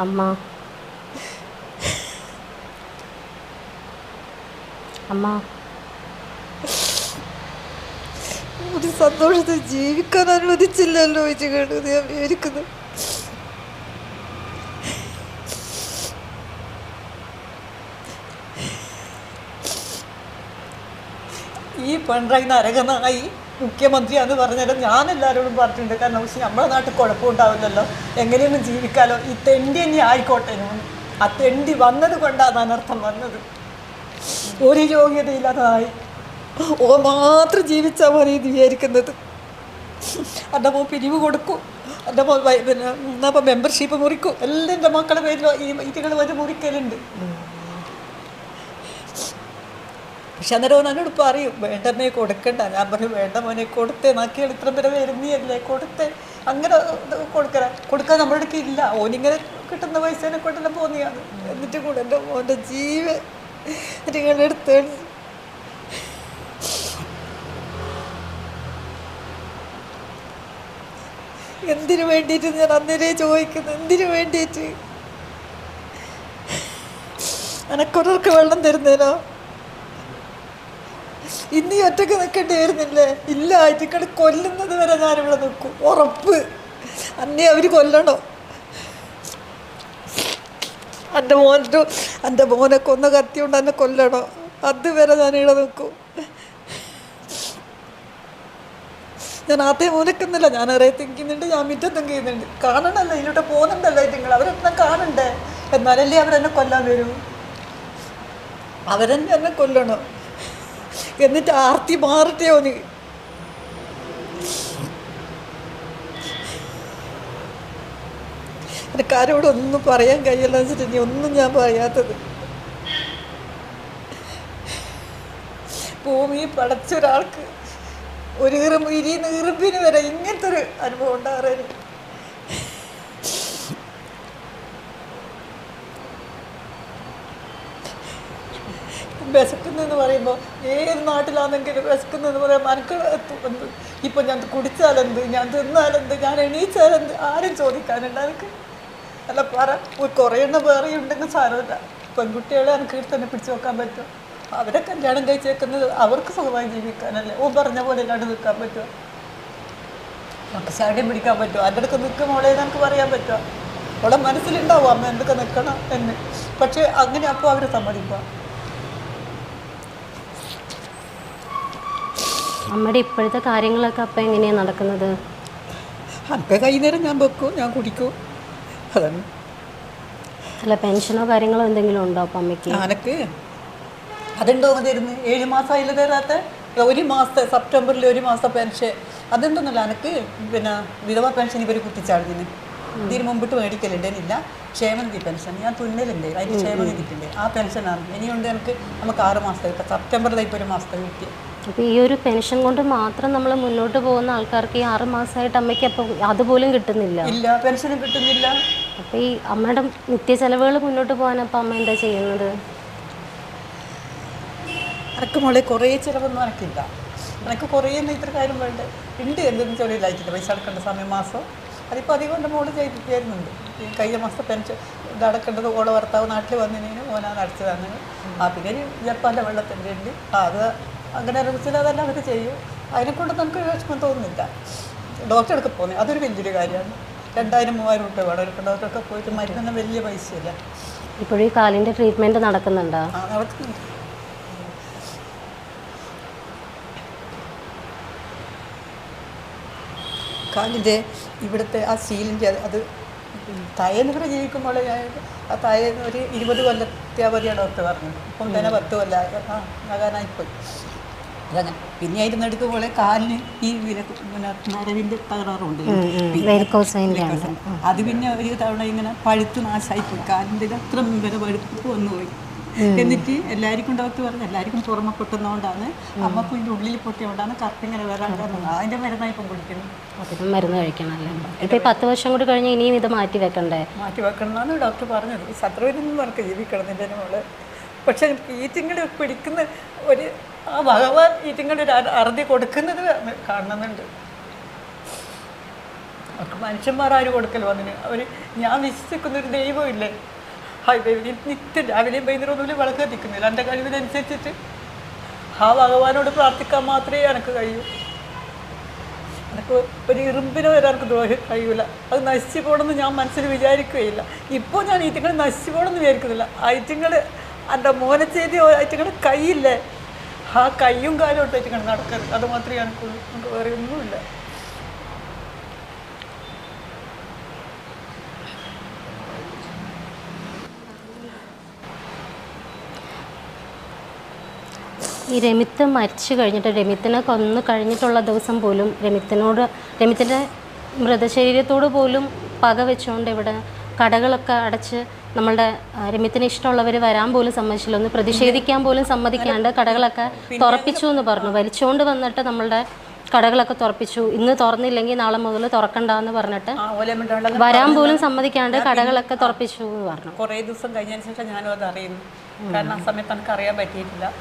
അമ്മ. അമ്മ. ഒരു സന്തോഷത്തിൽ ജീവിക്കാൻ അനുവദിച്ചില്ലല്ലോ ഇത് കേട്ടത് ഞാൻ വിചാരിക്കുന്നു. ഈ പിണറായി നരകനായി മുഖ്യമന്ത്രിയാന്ന് പറഞ്ഞാലും ഞാൻ എല്ലാവരോടും പറഞ്ഞിട്ടുണ്ട്. കാരണം പക്ഷേ നമ്മുടെ നാട്ടിൽ കുഴപ്പമുണ്ടാവില്ലല്ലോ. എങ്ങനെയൊന്നും ജീവിക്കാലോ. ഈ തെണ്ടി ഇനി ആയിക്കോട്ടെ. ആ തെണ്ടി വന്നത് കൊണ്ടാണ് അനർത്ഥം വന്നത്. ഒരു യോഗ്യതയില്ലാതായി. ഓ മാത്രം ജീവിച്ചാൽ മതി ഇത് വിചാരിക്കുന്നത്. എന്റെ മോൻ പിരിവ് കൊടുക്കും. എന്റെ മോൻ പിന്നെ എന്നാ മെമ്പർഷിപ്പ് മുറിക്കും. എല്ലാം എന്റെ മക്കളുടെ പേരിലോ ഈ ഇതുകൾ വരെ മുറിക്കലുണ്ട്. പക്ഷെ അന്നേരം ഓൻ എന്നോട് പറയും വേണ്ടമ്മേ കൊടുക്കണ്ട. ഞാൻ പറഞ്ഞു വേണ്ട മോനെ കൊടുത്തേ. നാക്കിയാൽ ഇത്ര പേരെ വരുന്നീയല്ലേ കൊടുത്തേ. അങ്ങനെ കൊടുക്കല. കൊടുക്കാൻ നമ്മുടെ അടുക്ക് ഇല്ല. ഓനിങ്ങനെ കിട്ടുന്ന പൈസേനെ കൊണ്ടെല്ലാം പോന്നിയാണ് എന്നിട്ട് കൂടെ എന്റെ മോന്റെ ജീവൻ എടുത്ത് എന്തിനു വേണ്ടിയിട്ട് ഞാൻ അന്നേരേ ചോദിക്കുന്നു? എന്തിനു വേണ്ടിയിട്ട്? അനക്കുറർക്ക് വെള്ളം തരുന്നേനോ? ഇന്ന് ഒറ്റയ്ക്ക് നിൽക്കേണ്ടി വരുന്നില്ലേ ഇല്ല ഇതിക്കട കൊല്ലുന്നത് വരെ ഞാനിവിടെ നിൽക്കും. ഉറപ്പ്. അന്നേ അവർ കൊല്ലണോ? എന്റെ മോനൊരു എന്റെ മോനെ കൊന്ന കത്തി കൊണ്ട് എന്നെ കൊല്ലണോ? അതുവരെ ഞാനിവിടെ നിൽക്കും. ഞാൻ ആദ്യം മോനക്കുന്നില്ല ഞാൻ അറിയാൻ തിങ്കിക്കുന്നുണ്ട് ഞാൻ മിറ്റത്തും ചെയ്യുന്നുണ്ട് കാണണല്ലോ ഇതിലൂടെ പോകുന്നുണ്ടല്ലോ നിങ്ങൾ അവരെന്നെ കാണണ്ടേ? എന്നാലല്ലേ അവരെന്നെ കൊല്ലാൻ വരൂ? അവരെന്നെ എന്നെ കൊല്ലണം? എന്നിട്ട് ആർത്തി മാറട്ടെ നീ എനിക്ക് ആരോടൊന്നും പറയാൻ കഴിയില്ല വെച്ചിട്ട് നീ ഒന്നും ഞാൻ പറയാത്തത്. ഭൂമി പടച്ച ഒരാൾക്ക് ഒരു ഇരി നീറുമ്പിന് വരെ ഇങ്ങനത്തെ ഒരു അനുഭവം ഉണ്ടാകരുത് വിശക്കുന്നെന്ന് പറയുമ്പോൾ ഏത് നാട്ടിലാണെങ്കിലും വിശക്കുന്നതെന്ന് പറയുമ്പോൾ എനിക്ക് ഇപ്പം ഞാൻ കുടിച്ചാലെന്ത്? ഞാൻ തിന്നാലെന്ത്? ഞാൻ എണീച്ചാലെന്ത്? ആരും ചോദിക്കാനുണ്ട് എനിക്ക്. അല്ല പറ. ഒരു കുറേ എണ്ണം വേറെ ഉണ്ടെങ്കിൽ സാരമില്ല. പെൺകുട്ടികളെ എനിക്ക് തന്നെ പിടിച്ചു വെക്കാൻ പറ്റും. അവരെ കല്യാണം കഴിച്ചേക്കുന്നത് അവർക്ക് സുഖമായി ജീവിക്കാനല്ലേ? ഓ പറഞ്ഞ പോലെ അല്ലാണ്ട് നിൽക്കാൻ പറ്റുമോ? നമുക്ക് ശാഠ്യം പിടിക്കാൻ പറ്റുമോ? അതിന്റെ അടുത്ത് നിൽക്കും മോളെ നമുക്ക് പറയാൻ പറ്റുമോ? അവളെ മനസ്സിലുണ്ടാവും അമ്മ എന്തൊക്കെ നിൽക്കണം എന്ന്. പക്ഷേ അങ്ങനെ അപ്പോൾ അവർ സമ്മതിക്കുക അമ്മയുടെ ഇപ്പോഴത്തെ കാര്യങ്ങളൊക്കെ അപ്പം എങ്ങനെയാണ് നടക്കുന്നത്? അപ്പം കൈനേരം ഞാൻ വെക്കും ഞാൻ കുടിക്കും. അതാണ്. അല്ല പെൻഷനോ കാര്യങ്ങളോ എന്തെങ്കിലും ഉണ്ടോ അപ്പം അമ്മയ്ക്ക്? അനക്ക് അതുണ്ടോ തരുന്നു. ഏഴ് മാസമായില്ല തരാത്ത? ഒരു മാസത്തെ സെപ്റ്റംബറിൽ ഒരു മാസത്തെ പെൻഷൻ. അതെന്തൊന്നുമില്ല എനിക്ക് പിന്നെ വിധവ പെൻഷൻ ഇവർ കുത്തിച്ചാടുന്നു ഇതിന് മുമ്പിട്ട് മേടിക്കലുണ്ടേനില്ല. ക്ഷേമനിധി പെൻഷൻ. ഞാൻ തുന്നലുണ്ട് അതിന് ക്ഷേമനിധിക്കുണ്ട്. ആ പെൻഷനാണ്. ഇനിയുണ്ട് എനിക്ക് നമുക്ക് ആറ് മാസത്തെ ഇപ്പോൾ ഒരു മാസത്തെ കിട്ടി. അപ്പോൾ ഈ ഒരു പെൻഷൻ കൊണ്ട് മാത്രം നമ്മൾ മുന്നോട്ട് പോകുന്ന ആൾക്കാർക്ക് ഈ ആറ് മാസമായിട്ട് അമ്മയ്ക്ക് അപ്പോൾ അതുപോലും കിട്ടുന്നില്ല. ഇല്ല പെൻഷനും കിട്ടുന്നില്ല. അപ്പോൾ ഈ അമ്മയുടെ നിത്യ ചെലവുകൾ മുന്നോട്ട് പോകാൻ അപ്പോൾ അമ്മ എന്താ ചെയ്യുന്നത്? എനക്ക് മോളെ കുറേ ചിലവൊന്നും അനക്കില്ല. എനക്ക് കുറേ ഇത്ര കാര്യം വേണ്ട. ഉണ്ട് എന്തെന്ന് തൊഴിലായിട്ടില്ല പൈസ അടക്കേണ്ട സമയം മാസം. അതിപ്പോൾ അധികം എന്റെ മോൾ ചെയ്ത് തരുന്നുണ്ട് ഈ കഴിഞ്ഞ മാസത്തെ പെൻഷൻ ഇത് അടക്കേണ്ടത് ഓളെ ഭർത്താവ് നാട്ടിൽ വന്നതിന് ഓനാ അടച്ചതാണ് ആ പിന്നെ ജപ്പാന്റെ വെള്ളത്തിന്റെ ഉണ്ട്. ആ അത് അങ്ങനെ ചില അതെല്ലാം അവർ ചെയ്യും. അതിനെക്കൊണ്ട് നമുക്ക് വിഷമം തോന്നുന്നില്ല. അടുത്ത് പോകുന്നത് അതൊരു വലിയൊരു കാര്യമാണ്. രണ്ടായിരം മൂവായിരം രൂപ വേണം. ഡോക്ടറൊക്കെ പോയിട്ട് മരുന്നൊന്നും വലിയ പൈസയില്ല. ഇപ്പോഴും ഈ കാലിന്റെ ട്രീറ്റ്മെന്റ് നടക്കുന്നുണ്ടോ നടക്കുന്നുണ്ട് കാലിന്റെ ഇവിടുത്തെ ആ സീലിന്റെ അത് തയ്യെന്ന് കൂടെ ജീവിക്കുമ്പോൾ ഞാൻ ആ തയ്യ ഒരു ഇരുപത് കൊല്ലത്തെ അവധിയാണ് ഡോക്ടർ പറഞ്ഞത്. ഇപ്പം തന്നെ പത്ത് കൊല്ലം ആ ആകാനായിപ്പോയി അതങ്ങനെ പിന്നെ അതിന്റെ പോലെ കാലിന് ഈ പിന്നെ നരവിന്റെ തകരാറുണ്ട്. അത് പിന്നെ ഒരു തവണ ഇങ്ങനെ പഴുത്ത് നാശമായിപ്പോയി കാലിന്റെ ഇത് അത്ര വരെ പഴുത്ത് വന്നുപോയി. എന്നിട്ട് എല്ലാവർക്കും ഡോക്ടർ പറഞ്ഞു എല്ലാവർക്കും പുറമെ പൊട്ടുന്നതുകൊണ്ടാണ് അമ്മക്കും ഇതിന്റെ ഉള്ളിൽ പൊട്ടിയതുകൊണ്ടാണ് കറക്റ്റ് ഇങ്ങനെ വരാൻ അതിന്റെ അതിന്റെ മരുന്നായി ഇപ്പം അതിനും മരുന്ന് കഴിക്കണമല്ലേ ഇപ്പൊ പത്ത് വർഷം കൂടി കഴിഞ്ഞ ഇനിയും ഇത് മാറ്റി വെക്കണ്ടേ? മാറ്റി വെക്കണമെന്നാണ് ഡോക്ടർ പറഞ്ഞത്. ശത്രുവിനൊന്നും നമുക്ക് ജീവിക്കണം എന്റെ മോൾ. പക്ഷെ ഈറ്റിങ്ങൾ പിടിക്കുന്ന ഒരു ആ ഭഗവാൻ ഇതിങ്ങളുടെ ഒരു അറ- അറുതി കൊടുക്കുന്നത് കാണുന്നുണ്ട്. അവർക്ക് ആര് കൊടുക്കലോ അതിന്? അവർ ഞാൻ വിശ്വസിക്കുന്ന ഒരു ദൈവമില്ലേ. ഹായ് ദൈവം നിത്യം രാവിലെയും വൈകുന്നേരം ഒന്നും വിളക്ക് കത്തിക്കുന്നില്ല എന്റെ കഴിവിനനുസരിച്ചിട്ട് ആ ഭഗവാനോട് പ്രാർത്ഥിക്കാൻ മാത്രമേ എനിക്ക് കഴിയൂ. എനിക്ക് ഒരു ഇറുമ്പിനോ വരെ എനിക്ക് ദ്രോഹം കഴിയൂല. അത് നശിച്ചു പോകണമെന്ന് ഞാൻ മനസ്സിൽ വിചാരിക്കുകയില്ല. ഇപ്പോൾ ഞാൻ ഈറ്റങ്ങൾ നശിച്ചു പോകണമെന്ന് വിചാരിക്കുന്നില്ല. ഐറ്റങ്ങൾ എന്റെ മോനെ ചെയ്ത് ഐറ്റങ്ങളുടെ കൈയില്ലേ ആ കയ്യും കാലും ഐറ്റങ്ങൾ നടക്കരുത്. അത് മാത്രമേ എനിക്കുള്ളൂ നമുക്ക് വേറെ ഒന്നുമില്ല. ഈ രമിത്ത് മരിച്ചു കഴിഞ്ഞിട്ട് രമിത്തിനെ കൊന്നു കഴിഞ്ഞിട്ടുള്ള ദിവസം പോലും രമിത്തിനോട് രമിത്തിന്റെ മൃതശരീരത്തോട് പോലും പക വെച്ചുകൊണ്ട് ഇവിടെ കടകളൊക്കെ അടച്ച് നമ്മളുടെ രമ്യത്തിന് ഇഷ്ടമുള്ളവർ വരാൻ പോലും സമ്മതിച്ചില്ല. ഒന്ന് പ്രതിഷേധിക്കാൻ പോലും സമ്മതിക്കാണ്ട് കടകളൊക്കെ തുറപ്പിച്ചു എന്ന് പറഞ്ഞു. വലിച്ചുകൊണ്ട് വന്നിട്ട് നമ്മളുടെ കടകളൊക്കെ തുറപ്പിച്ചു. ഇന്ന് തുറന്നില്ലെങ്കിൽ നാളെ മുതൽ തുറക്കണ്ട എന്ന് പറഞ്ഞിട്ട് വരാൻ പോലും സമ്മതിക്കാണ്ട് കടകളൊക്കെ തുറപ്പിച്ചു എന്ന് പറഞ്ഞു. കുറേ ദിവസം കഴിഞ്ഞതിന് ശേഷം ഞാനും അത് അറിയുന്നു. കാരണം ആ സമയത്ത് എനിക്ക് അറിയാൻ പറ്റിയിട്ടില്ല.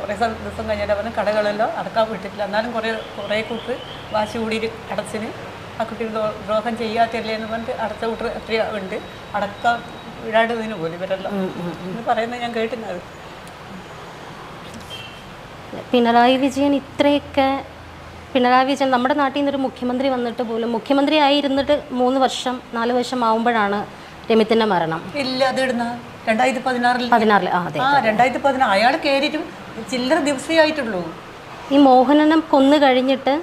കുറേ ദിവസം കഴിഞ്ഞിട്ട് പറഞ്ഞു കടകളെല്ലാം അടക്കാൻ വിട്ടിട്ടില്ല. എന്നാലും കുറേ കുറേ കൂട്ട് വാശി കൂടി അടച്ചിന് ആ കുട്ടി ദ്രോഹം ചെയ്യാത്തില്ലേ എന്ന് പറഞ്ഞിട്ട് അടുത്ത കൂട്ടർ എത്രയോ ഉണ്ട്. അടക്ക വിടാണ്ടതിന് പോലും ഇവരെല്ലാം. എന്ന് പറയുന്നത് ഞാൻ കേട്ടിരുന്നത് പിണറായി വിജയൻ ഇത്രയൊക്കെ പിണറായി വിജയൻ നമ്മുടെ നാട്ടിൽ നിന്നൊരു മുഖ്യമന്ത്രി വന്നിട്ട് പോലും മുഖ്യമന്ത്രി ആയിരുന്നിട്ട് മൂന്ന് വർഷം നാല് വർഷം ആവുമ്പോഴാണ് രമിത്തിന്റെ മരണം. ഇല്ല അത് ഇടുന്ന രണ്ടായിരത്തി പതിനാറിൽ. പതിനാറിൽ ആ അതെ രണ്ടായിരത്തി പതിനാറ്. അയാൾ കയറിയിട്ടും ചില്ലറ ദിവസമേ ആയിട്ടുള്ളൂ. ഈ മോഹനനം കൊന്നു കഴിഞ്ഞിട്ട്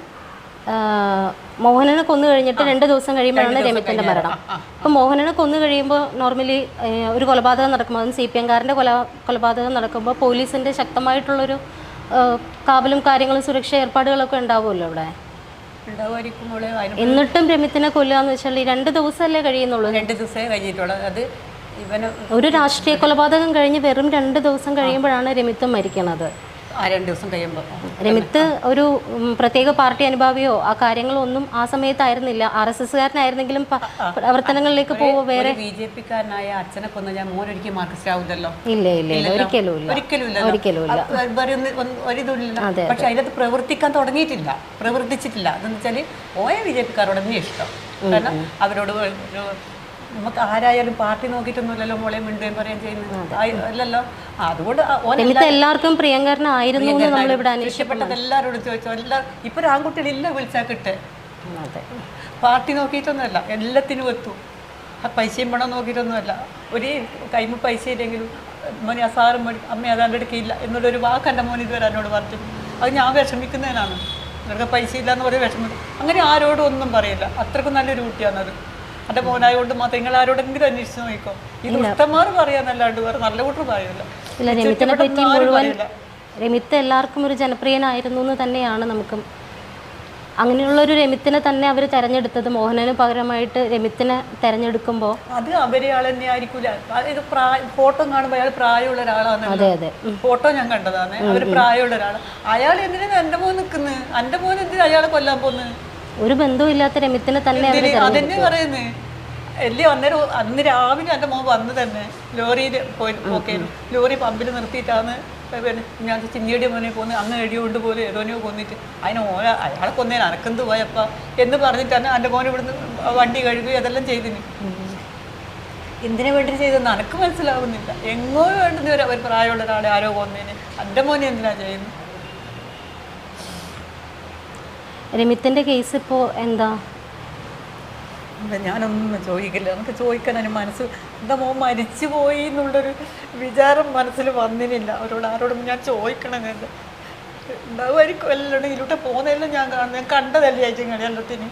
മോഹനനെ കൊന്നു കഴിഞ്ഞിട്ട് രണ്ട് ദിവസം കഴിയുമ്പോഴാണ് രമിത്തിന്റെ മരണം. അപ്പോൾ മോഹനനെ കൊന്നു കഴിയുമ്പോൾ നോർമലി ഒരു കൊലപാതകം നടക്കുമ്പോൾ അതും സി പി എംകാരന്റെ കൊല കൊലപാതകം നടക്കുമ്പോൾ പോലീസിന്റെ ശക്തമായിട്ടുള്ളൊരു കാവലും കാര്യങ്ങളും സുരക്ഷ ഏർപ്പാടുകളൊക്കെ ഉണ്ടാവുമല്ലോ ഇവിടെ എന്നിട്ടും രമിത്തിനെ കൊല്ലുക എന്ന് വെച്ചാൽ ഈ രണ്ട് ദിവസമല്ലേ കഴിയുന്നുള്ളൂ? രണ്ട് ദിവസമേ കഴിഞ്ഞിട്ടുള്ളൂ. അത് ഒരു രാഷ്ട്രീയ കൊലപാതകം കഴിഞ്ഞ് വെറും രണ്ട് ദിവസം കഴിയുമ്പോഴാണ് രമിത്തും മരിക്കുന്നത് രണ്ട് ദിവസം കഴിയുമ്പോൾ രമിത്ത് ഒരു പ്രത്യേക പാർട്ടി അനുഭാവിയോ ആ കാര്യങ്ങളോ ഒന്നും ആ സമയത്തായിരുന്നില്ല. ആർ എസ് എസ്സുകാരനായിരുന്നെങ്കിലും പ- പ്രവർത്തനങ്ങളിലേക്ക് പോവോ വേറെ ബി ജെ പിക്കാരനായ അച്ഛനെ കൊന്ന ഞാൻ മോനൊരിക്കൽ മാർക്സിസ്റ്റ് ആവുന്നല്ലോ ഇല്ല ഇല്ല ഒരിക്കലും ഇല്ല. ഒരിക്കലും ഇല്ല ഒരിക്കലും ഇല്ല. ഒരിതുമില്ല പക്ഷെ അതിനകത്ത് പ്രവർത്തിക്കാൻ തുടങ്ങിയിട്ടില്ല. പ്രവർത്തിച്ചിട്ടില്ല. അതെന്ന് വെച്ചാൽ ഓയ ബി ജെ പിക്കാരോട് തന്നെ ഇഷ്ടം. കാരണം അവരോട് നമുക്ക് ആരായാലും പാർട്ടി നോക്കിയിട്ടൊന്നുമില്ലല്ലോ മോളെ മിണ്ടുകയും പറയുകയും ചെയ്യുന്നത്. അല്ലല്ലോ അതുകൊണ്ട് ആ എല്ലാവർക്കും പ്രിയങ്കരനായിരുന്നു നമ്മളിവിടെ ഇഷ്ടപ്പെട്ടത് എല്ലാവരോടും ചോദിച്ചു. എല്ലാ ഇപ്പൊ ആൺകുട്ടികളില്ല വിളിച്ചാൽ കിട്ടേ. പാർട്ടി നോക്കിയിട്ടൊന്നുമല്ല. എല്ലാത്തിനും എത്തും. ആ പൈസയും പണം നോക്കിയിട്ടൊന്നുമല്ല. ഒരു കൈമ പൈസ ഇല്ലെങ്കിലും മോനെ അസാറും സാറും മതി അമ്മ അതാണ്ട് എടുക്കില്ല എന്നുള്ളൊരു വാക്ക് എന്റെ മോൻ ഇതുവരെ എന്നോട് പറഞ്ഞു അത് ഞാൻ വിഷമിക്കുന്നതിനാണ്. ഇവർക്ക് പൈസ ഇല്ല എന്ന് പറയും വിഷമിക്കും. അങ്ങനെ ആരോടും ഒന്നും പറയില്ല. അത്രക്കും നല്ലൊരു കുട്ടിയാണത്. എന്റെ മോനായതുകൊണ്ട് മാത്രം നിങ്ങൾ ആരോടെങ്കിലും അന്വേഷിച്ച് നോക്കിക്കോ? ഈ ഇഷ്ടമാർ പറയാന്നല്ലാണ്ട് വേറെ നല്ല കൂട്ടർ പറയില്ല ഇല്ല രമിത്തിനെ പറ്റി ചുറ്റപ്പെട്ട മുഴുവൻ രമിത്ത് എല്ലാവർക്കും ഒരു ജനപ്രിയനായിരുന്നു എന്ന് തന്നെയാണ് നമുക്കും. അങ്ങനെയുള്ളൊരു രമിത്തിനെ തന്നെ അവർ തെരഞ്ഞെടുത്തത്. മോഹനന് പകരമായിട്ട് രമിത്തിനെ തെരഞ്ഞെടുക്കുമ്പോൾ അത് അവരെ ആൾ തന്നെ ആയിരിക്കില്ല ഇത് ഫോട്ടോ കാണുമ്പോൾ അയാൾ പ്രായമുള്ള ഒരാളാണ് അതെ അതെ. ഫോട്ടോ ഞാൻ കണ്ടതാണ്. അവർ പ്രായമുള്ള ഒരാൾ അയാൾ എന്തിനാ എന്റെ മോൻ നിൽക്കുന്നത് എന്റെ മോൻ എന്തിനാ അയാളെ കൊല്ലാൻ പോകുന്നത് ഒരു ബന്ധവുമില്ലാത്ത രമിത്തിനെ തന്നെ എന്തിന്? അതെന്നെ പറയുന്നത് അല്ലേ അന്നേരം അന്ന് രാവിലെ എന്റെ മോൻ വന്ന് തന്നെ ലോറിയിൽ പോയി പോക്കേനു ലോറി പമ്പിൽ നിർത്തിയിട്ടാണ് പിന്നെ ഞാൻ ചിന്നിയുടെ മോനെ പോന്ന് അങ്ങ് എഴുതി കൊണ്ട് പോലെ ഏതോനെയോ കൊന്നിട്ട്. അതിന് ഓന അയാളെ കൊന്നേന് അനക്കെന്ത് പോയപ്പ? എന്ന് പറഞ്ഞിട്ടാണ് എന്റെ മോൻ ഇവിടുന്ന് വണ്ടി കഴുകുകയും അതെല്ലാം ചെയ്തിന്. എന്തിനു വേണ്ടി ചെയ്തെന്ന് അനക്ക് മനസ്സിലാവുന്നില്ല. എങ്ങോ വേണ്ടുന്ന ഒരു ഒരു പ്രായമുള്ള ഒരാളെ ആരോ കൊന്നേന്. എന്റെ മോനെ എന്തിനാ ചെയ്യുന്നത് രമിത്തിന്റെ കേസ് ഇപ്പോ എന്താ? ഞാനൊന്നും ചോദിക്കില്ല. നമുക്ക് ചോദിക്കാൻ അതിന് മനസ്സ് എന്താ മോൻ മരിച്ചു പോയി എന്നുള്ളൊരു വിചാരം മനസ്സിൽ വന്നിനില്ല. അവരോട് ആരോടും ഞാൻ ചോദിക്കണം ഉണ്ടാവുമായിരിക്കും എല്ലാം. ഇതിലൂടെ പോകുന്നതെല്ലാം ഞാൻ കാണുന്നത് ഞാൻ കണ്ടതല്ലേ അയച്ചു എല്ലാത്തിനും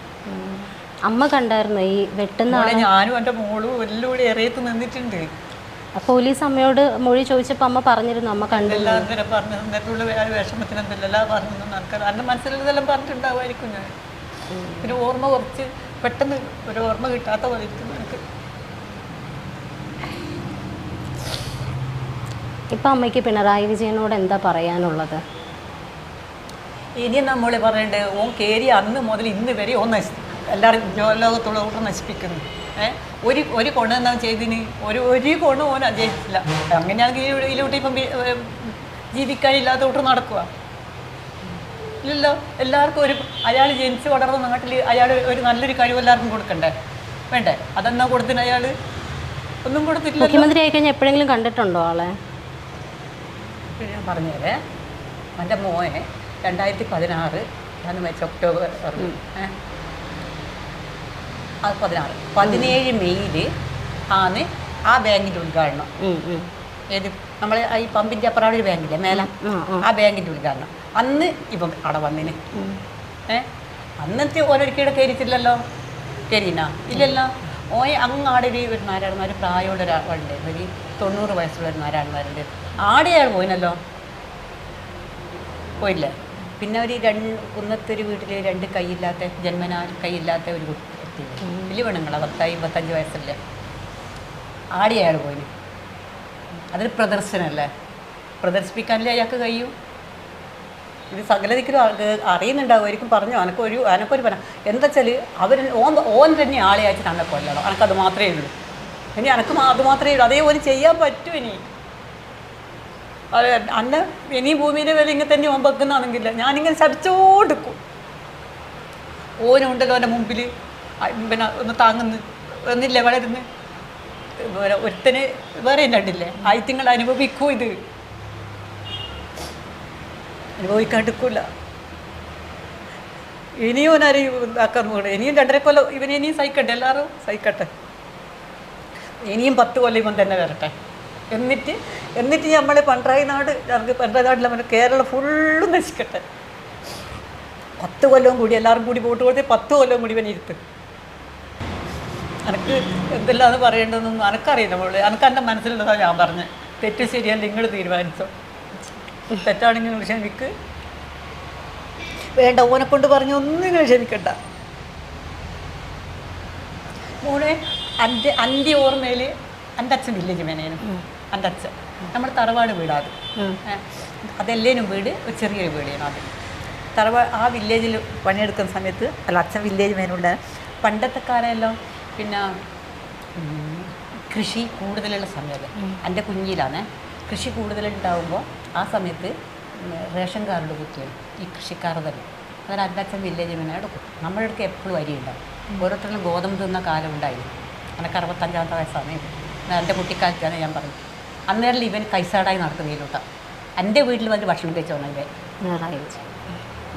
അമ്മ കണ്ടായിരുന്നു? ഈ വെട്ടുന്ന ഞാനും എന്റെ മോളും എല്ലാം കൂടി ഇറയത്ത് നിന്നിട്ടുണ്ട്. പോലീസ് അമ്മയോട് മൊഴി ചോദിച്ചപ്പോൾ അമ്മ പറഞ്ഞിരുന്നു അമ്മ കണ്ടു. എല്ലാം പറഞ്ഞു. എന്നിട്ടുള്ള വേറെ വിഷമത്തിന് എന്തെല്ലാം പറഞ്ഞു നടക്കാൻ എന്റെ മനസ്സിലെല്ലാം പറഞ്ഞിട്ടുണ്ടാവുമായിരിക്കും ഞാൻ. പിന്നെ ഓർമ്മ കുറച്ച് പെട്ടെന്ന് ഒരു ഓർമ്മ കിട്ടാത്ത പോലെ ഇരിക്കുന്നു എനിക്ക്. ഇപ്പം അമ്മയ്ക്ക് പിണറായി വിജയനോട് എന്താ പറയാനുള്ളത്? ഇനി നമ്മളെ പറയണ്ടേ ഓൻ കയറി അന്ന് മുതൽ ഇന്ന് വരെ ഓൻ നശി എല്ലാവരും ലോകത്തുള്ള നശിപ്പിക്കുന്നു. ഒരു ഒരു കൊണ എന്താ ചെയ്തിന് ഒരു ഒരു കൊണ ഓൻ ജയിച്ചില്ല അങ്ങനെയാണെങ്കിൽ ഇതിലോട്ട് ഇതിലൂടെ ഇപ്പം ജീവിക്കാനില്ലാത്ത കൂട്ട് നടക്കുക ഇല്ലല്ലോ? എല്ലാവർക്കും ഒരു അയാൾ ജനിച്ച് വളർന്ന നാട്ടിൽ അയാൾ ഒരു നല്ലൊരു കഴിവ് എല്ലാവർക്കും കൊടുക്കണ്ടേ? വേണ്ടേ? അതെന്നാ കൊടുത്തിന് അയാൾ? ഒന്നും കൊടുത്തിട്ടില്ല മുഖ്യമന്ത്രി ആയിക്കഴിഞ്ഞാൽ എപ്പോഴെങ്കിലും കണ്ടിട്ടുണ്ടോ ആളെ? ഞാൻ പറഞ്ഞേരേ. എന്റെ മോനെ രണ്ടായിരത്തി പതിനാറ് ഞാൻ മരിച്ച ഒക്ടോബർ പതിനാറ്. പതിനേഴ് മെയ്യിൽ ആണ് ആ ബാങ്കിന്റെ ഉദ്ഘാടനം. ഏത്? നമ്മൾ ഈ പമ്പിന്റെ അപ്പുറം ഒരു ബാങ്കില്ലേ? മേലെ. ആ, ബാങ്കിന്റെ ഉദ്ഘാടനം. അന്ന് ഇപ്പം അവിടെ വന്നിന്. ഏ? അന്നത്തെ ഓരോരിക്കയുടെ കയറിയിട്ടില്ലല്ലോ? കയറിനാ ഇല്ലല്ലോ? ഓയെ അങ്ങാടെ ഒരു ഒരു നാരായണന്മാർ പ്രായമുള്ള ഒരാളുണ്ട്. ഒരു തൊണ്ണൂറ് വയസ്സുള്ള ഒരു നാരായണന്മാരുണ്ട്. ആടെയാൾ പോയിനല്ലോ? പോയില്ലേ? പിന്നെ ഒരു രണ്ട് കുന്നത്തൊരു വീട്ടിൽ രണ്ട് കൈയില്ലാത്ത ജന്മനാൽ കൈയില്ലാത്ത ഒരു കുട്ടി. വലിയ പെണ്ണുങ്ങളാ പത്തായി പത്തഞ്ച് വയസ്സല്ലേ? ആടി അയാൾ പോയിന്. അതൊരു പ്രദർശനമല്ലേ പ്രദർശിപ്പിക്കാനല്ലേ അയാൾക്ക് കഴിയും? ഇത് സകലതിക്കും അറിയുന്നുണ്ടാവുമായിരിക്കും പറഞ്ഞു. അനക്കൊരു അനക്കൊരു പറ എന്താ അവർ ഓൻ ഓൻ തന്നെ ആളെ അയച്ചിട്ട് അന്നെ കൊല്ലണം. അനക്കത് മാത്രമേ ഉള്ളൂ. ഇനി അനക്ക് അത് മാത്രമേ ഉള്ളൂ. അതേ ഓന് ചെയ്യാൻ പറ്റൂ ഇനി. അത് അന്ന ഇനി ഭൂമിയിലെ വില ഇങ്ങനെ തന്നെ ഓൻ വെക്കുന്നതാണെങ്കില്ല ഞാനിങ്ങനെ ശബിച്ചോണ്ടിരിക്കും ഓനുണ്ടല്ലോ എന്റെ മുമ്പിൽ പിന്നെ ഒന്ന് താങ്ങുന്നു. ഒന്നില്ല വളരുന്നു. ഒരുത്തന് വേറെ കണ്ടില്ലേ? ആയിത്യങ്ങൾ അനുഭവിക്കൂ ഇത്. അനുഭവിക്കാണ്ടിക്കൂല ഇനിയും ഓനാരെയും ഇതാക്കാൻ പോകണം ഇനിയും രണ്ടര കൊല്ലം ഇവൻ ഇനിയും സഹിക്കട്ടെ എല്ലാവരും സഹിക്കട്ടെ. ഇനിയും പത്ത് കൊല്ലം ഇവൻ തന്നെ വരട്ടെ. എന്നിട്ട് എന്നിട്ട് നമ്മൾ പണ്ടായി നാട് ഞങ്ങൾക്ക് പണ്ടായി നാട്ടിൽ നമ്മൾ കേരളം ഫുള്ളും നശിക്കട്ടെ. പത്ത് കൊല്ലവും കൂടി എല്ലാവരും കൂടി വോട്ട് കൊടുത്ത് പത്ത് കൊല്ലവും കൂടി ഇവൻ ഇരുത്ത്. എനിക്ക് എന്തെല്ലാന്ന് പറയേണ്ടതെന്നൊന്നും എനക്കറിയില്ല മോൾ. എനിക്ക് എന്റെ മനസ്സിലുള്ളതാണ് ഞാൻ പറഞ്ഞത് തെറ്റ് ശരിയല്ല നിങ്ങൾ തീരുമാനിച്ചോ. തെറ്റാണെങ്കിൽ നിങ്ങൾ ക്ഷമിക്ക്. വേണ്ട ഓനെ കൊണ്ട് പറഞ്ഞ ഒന്നും നിങ്ങൾ ക്ഷമിക്കണ്ട. മോളെ എന്റെ എന്റെ ഓർമ്മയിൽ എന്റെ അച്ഛൻ വില്ലേജ് മേനേനും എന്റെ അച്ഛൻ. നമ്മുടെ തറവാട് വീടാത് അതെല്ലേനും വീട് ഒരു ചെറിയൊരു വീടാണ് അത്. തറവാ ആ വില്ലേജിൽ പണിയെടുക്കുന്ന സമയത്ത് അല്ല അച്ഛൻ വില്ലേജ് മേനുള്ള പണ്ടത്തെ കാലമെല്ലാം പിന്നെ കൃഷി കൂടുതലുള്ള സമയത്ത് എന്റെ കുഞ്ഞിലാണ്. കൃഷി കൂടുതലുണ്ടാകുമ്പോൾ ആ സമയത്ത് റേഷൻ കാർഡ് കുത്തിയാണ് ഈ കൃഷിക്കാർ തന്നെ. അതായത് അല്ലാച്ചൻ വില്ലേജ് മീനെ എടുക്കും നമ്മുടെ അടുത്ത് എപ്പോഴും അരി ഉണ്ടാവും. ഓരോരുത്തരും ഗോതമ്പ് തിന്ന കാലം ഉണ്ടായിരുന്നു എനിക്ക് അറുപത്തഞ്ചാമത്തെ വയസ്സാണ് എന്റെ കുട്ടിക്കാലത്താണ് ഞാൻ പറഞ്ഞത്. അന്നേരം ഇവൻ കൈസാടായി നടത്തുകയിലോട്ട എന്റെ വീട്ടിൽ വന്ന് ഭക്ഷണം കഴിച്ചോണം ഇവൻ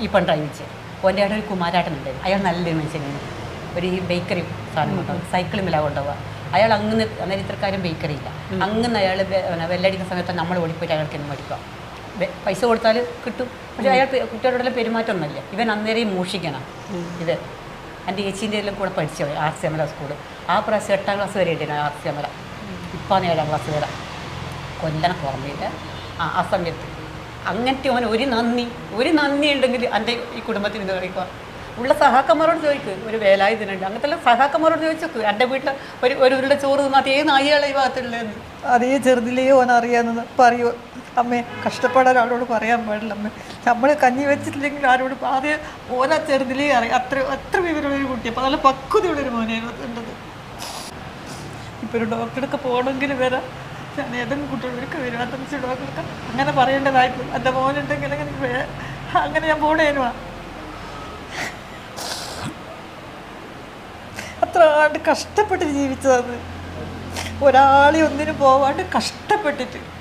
ഈ പണ്ടായി വെച്ച്. ഓന്റെ ഒരു കുമാരാട്ടൻ ഉണ്ടായിരുന്നു. അയാൾ നല്ലൊരു മനുഷ്യനാണ് ഒരു ഈ ബേക്കറി സാധനം കൊണ്ടുപോകും സൈക്കിളിൽ മേലെ കൊണ്ടുപോകുക അയാൾ അങ്ങ് അന്നേരം ഇത്രക്കാരും ബേക്കറി ഇല്ല. അങ്ങനെ അയാൾ വെല്ലടിക്കുന്ന സമയത്ത് നമ്മൾ ഓടിപ്പോയിട്ട് അയാൾക്ക് എന്ന് മേടിക്കുക പൈസ കൊടുത്താൽ കിട്ടും. പക്ഷേ അയാൾ കുട്ടികളോടെല്ലാം പെരുമാറ്റമൊന്നുമില്ല. ഇവൻ അന്നേരം മോഷിക്കണം. ഇത് എന്റെ ചേച്ചീന്റെ എല്ലാം കൂടെ പഠിച്ചോ ആർ സി എമല സ്കൂൾ ആ പ്രാവശ്യം എട്ടാം ക്ലാസ് വരെ ഉണ്ടായിരുന്നു ആർ സി എമല ഇപ്പം ഏഴാം ക്ലാസ് വരെ. കൊല്ലണം ഓർമ്മയില്ല. ആ ആ സമയത്ത്. അങ്ങനത്തെ അവൻ ഒരു നന്ദി. ഒരു നന്ദി ഉണ്ടെങ്കിൽ എന്റെ ഈ കുടുംബത്തിന് ഇത് കളിക്കുക ഉള്ള സഹാക്കന്മാരോട് ചോദിക്ക് ഒരു വേലായുധനുണ്ട്. അങ്ങനത്തെ സഹാക്കന്മാരോട് ചോദിച്ചു എന്റെ വീട്ടിൽ ഒരു ഒരു ഉരുള ചോറ് തിന്നാൽ ഏത് നായികളെ ഈ ഭാഗത്തുള്ളതെന്ന്? അതേ ചെറുതിലേ അറിയാമെന്ന് പറയൂ. അമ്മേ കഷ്ടപ്പെടാൻ ആരോട് പറയാൻ പാടില്ല അമ്മേ. നമ്മൾ കഞ്ഞി വെച്ചിട്ടില്ലെങ്കിൽ ആരോട് ആദ്യം ഓനാ ചെറുതിലേ അറിയാം. അത്ര അത്ര വിവരമുള്ളൊരു കുട്ടി അപ്പോൾ നല്ല പക്വതയുള്ളൊരു മോനായിരുന്നു ഉണ്ടത് ഇപ്പോൾ ഒരു ഡോക്ടർക്ക് പോകണമെങ്കിൽ വരാം. ഞാൻ ഏതെങ്കിലും കുട്ടികൾക്ക് വരും. അറ്റൻസ് ഡോക്ടർക്ക് അങ്ങനെ പറയേണ്ടതായിട്ടും എന്റെ മോനുണ്ടെങ്കിൽ അങ്ങനെ അങ്ങനെ ഞാൻ പോണേനുവാ. ആണ്ട് കഷ്ടപ്പെട്ട് ജീവിച്ചതാണ്. ഒരാളെ ഒന്നിനും പോവാണ്ട് കഷ്ടപ്പെട്ടിട്ട്.